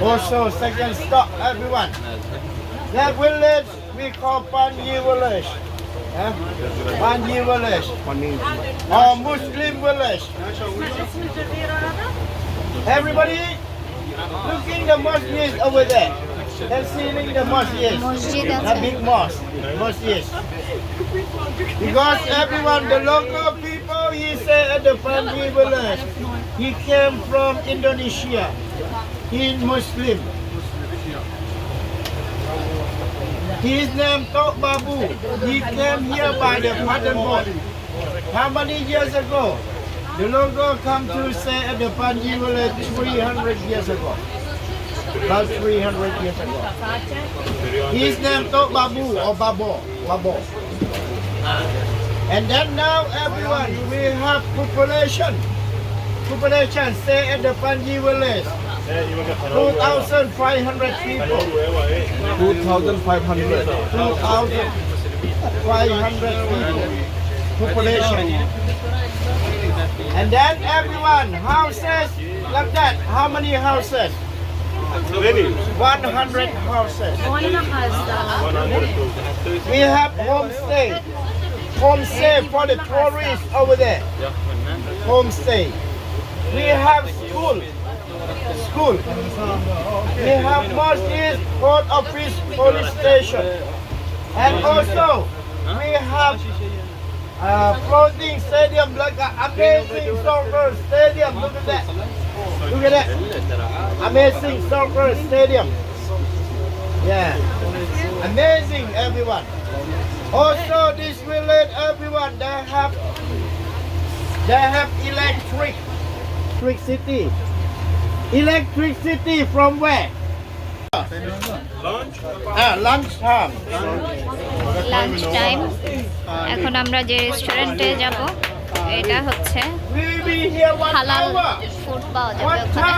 Also, second stop, everyone. That village we call Panyi village. Eh? Panyi village. Or Muslim village. Everybody, looking the mosque over there. They're seeing the mosque The big mosque. Mosque Because everyone, the local people, he said at the Panyi village he came from Indonesia. He is Muslim. His name Tok Babu. He came here by the pattern boat. How many years ago? The local come to say at the Panji village 300 years ago. About 300 years ago. His name Tok Babu or Babo. Babo. And then now everyone, we have population. Population stay at the Panji village. 2,500 people. 2,500. 2,500 people. Population. And then everyone, houses like that. How many houses? 100 houses. We have homestay. Homestay for the tourists over there. Homestay. We have school. School. We have masjid, court office, police station. And also, we have uh, floating stadium like an amazing soccer stadium. Look at that. Look at that. Amazing soccer stadium. Yeah. Amazing, everyone. Also, this village, everyone, they have, they have electric, electricity. Electricity from where? Lunch? Ah, lunch time. Lunch time এখন আমরা যে রেস্টুরেন্টে যাব এটা হচ্ছে হালাল food পাওয়া যাবে ওখানে.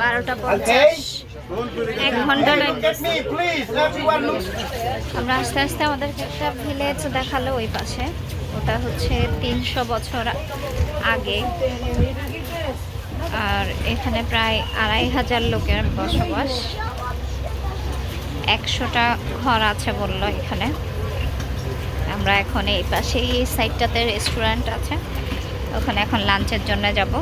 বারোটা. পঞ্চাশ এক ঘণ্টা. আমরা আস্তে আস্তে আমাদেরকে একটা ভিলেজ দেখাল ওই পাশে। ওটা হচ্ছে তিনশো বছর আগে। আর এখানে প্রায় আড়াই হাজার লোকের বসবাস। একশোটা ঘর আছে বলল এখানে। আমরা এখন এই পাশে এই সাইডটাতে রেস্টুরেন্ট আছে। ওখানে এখন লাঞ্চের জন্য যাব।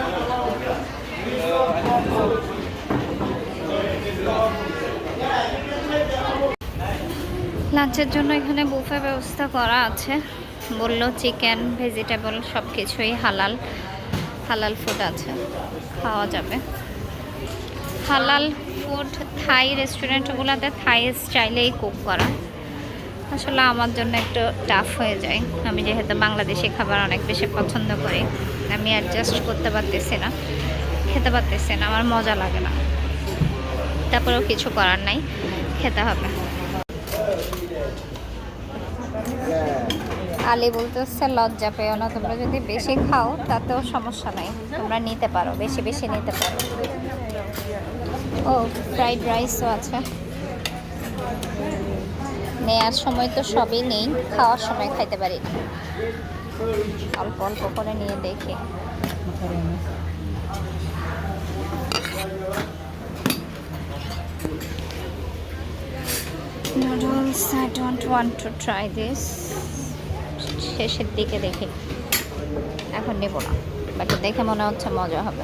লাঞ্চের জন্য এখানে বুফে ব্যবস্থা করা আছে। বলল চিকেন, ভেজিটেবল সব কিছুই হালাল হালাল ফুড আছে। খাওয়া যাবে। হালাল ফুড থাই রেস্টুরেন্টগুলোতে থাই স্টাইলেই কুক করা। আসলে আমার জন্য একটু টাফ হয়ে যায়। আমি যেহেতু বাংলাদেশি খাবার অনেক বেশি পছন্দ করি, আমি অ্যাডজাস্ট করতে পারতেছি না, খেতে পারতেছি না, আমার মজা লাগে না। তারপরেও কিছু করার নাই, খেতে হবে। আলী বলতেছে, লজ্জা পেও না, তোমরা যদি বেশি খাও, তাতেও সমস্যা নাই। তোমরা নিতে পারো, বেশি বেশি নিতে পারো। ও ফ্রাইড রাইসও আছে। নেয়ার সময় তো সবই নেই, খাওয়ার সময় খাইতে পারি। অল্প অল্প করে নিয়ে দেখি। Noodles, i don't want to try this শেষের দিকে দেখি। এখন নেব না, বাট দেখে মনে হচ্ছে মজা হবে।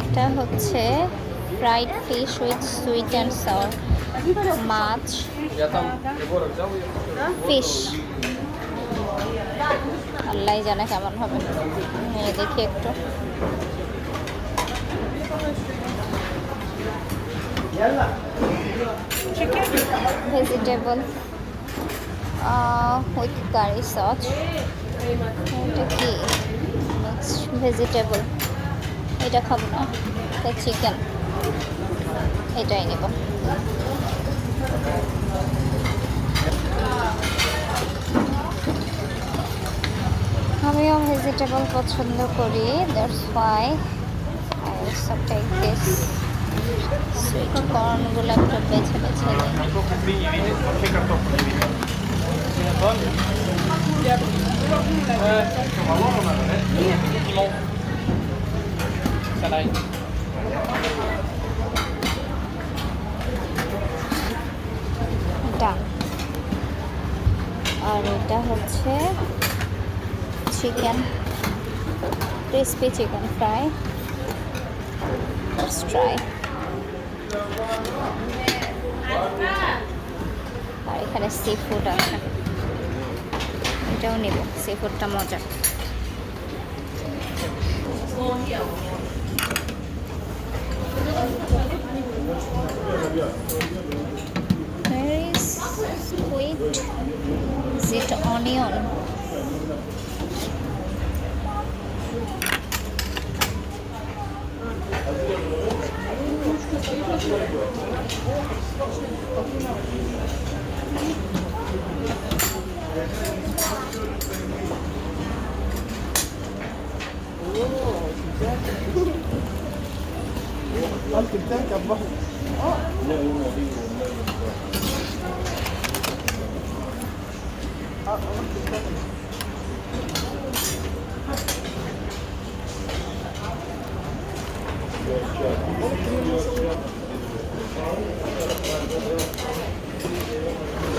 এটা হচ্ছে fried fish with sweet and sour much. Fish আল্লাহ জানে কেমন হবে। দেখি একটু। ভেজিটেবল উইথ কারি সস এটা কি? মিক্সড ভেজিটেবল এটা খাব না। এটা চিকেন এটাই নেব। আমিও ভেজিটেবল পছন্দ করি that's why I also take this sweet কর্নগুলো একটু বেছে বেছে ডান। আর এটা হচ্ছে chicken crispy chicken fry try আর এখানে সি ফুড আছে এটাও নেব সি ফুডটা মজা Where is squid? Is it onion?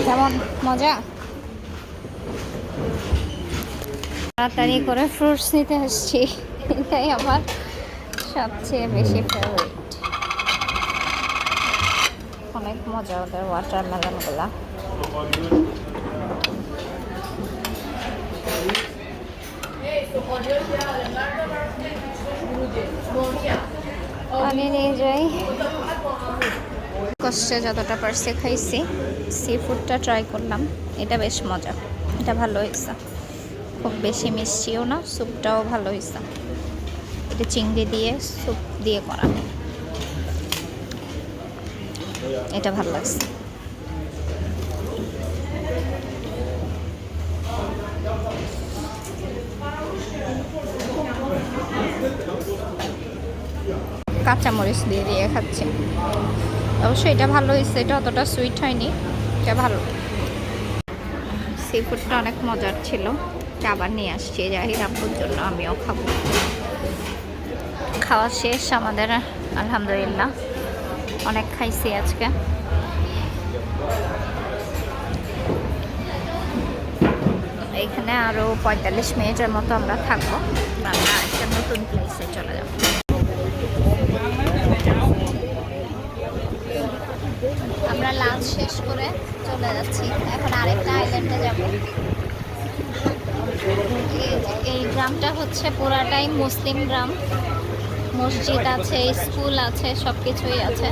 কেমন? মজা? তাড়াতাড়ি করে ফ্রুটস নিতে আসছি। এটাই আমার সবচেয়ে বেশি ফেভারিট অনেক মজা ওদের ওয়াটার মেলনগুলা আমি নিয়ে যাই কষ্টে যতটা পারছে খাইছি। সি ফুডটা ট্রাই করলাম। এটা বেশ মজা। এটা ভালো হয়েছে। খুব বেশি মিষ্টিও না স্যুপটাও ভালো হয়েছে। এটা চিংড়ি দিয়ে স্যুপ দিয়ে করা। এটা ভালো লাগছে। কাঁচামরিচ দিয়ে দিয়ে খাচ্ছি। অবশ্যই এটা ভালো হয়েছে, এটা অতটা সুইট হয়নি, এটা ভালো। সি ফুডটা অনেক মজার ছিল আবার নিয়ে আসছি জাহির আব্বুর জন্য আমিও খাব। খাওয়া শেষ আমাদের, আলহামদুলিল্লাহ। অনেক খাইছি আজকে। এখানে আরও পঁয়তাল্লিশ মিনিটের মতো আমরা থাকব। আমরা একটা নতুন প্লেসে চলে যাব। আমরা লাঞ্চ শেষ করে চলে যাচ্ছি। এখন আরেকটা আইল্যান্ডে যাব। এই গ্রামটা হচ্ছে পুরাটাই মুসলিম গ্রাম। মসজিদ আছে, স্কুল আছে সব কিছুই আছে।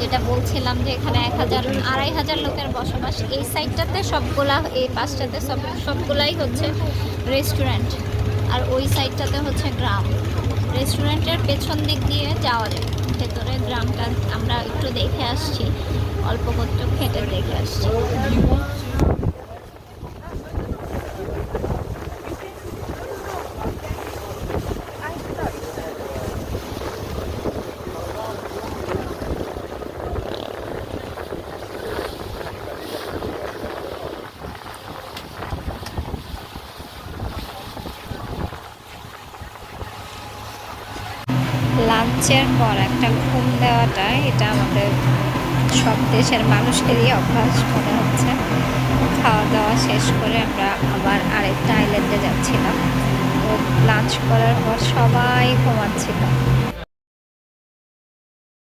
যেটা বলছিলাম যে এখানে এক হাজার, আড়াই হাজার লোকের বসবাস। এই সাইডটাতে সবগুলা, এই পাশটাতে সব, সবগুলাই হচ্ছে রেস্টুরেন্ট। আর ওই সাইডটাতে হচ্ছে গ্রাম। রেস্টুরেন্টের পেছন দিক দিয়ে যাওয়া যায়। ভেতরে গ্রামটা আমরা একটু দেখে আসছি। অল্প কত খেটে দেখে আসছি। লাঞ্চের পর একটা ঘুম দেওয়াটা, এটা আমাদের সব দেশের মানুষেরই অভ্যাস মনে হচ্ছে। খাওয়া দাওয়া শেষ করে আমরা আবার আরেকটা আইল্যান্ডে যাচ্ছিলাম। তো লাঞ্চ করার পর সবাই ঘুমাচ্ছিল।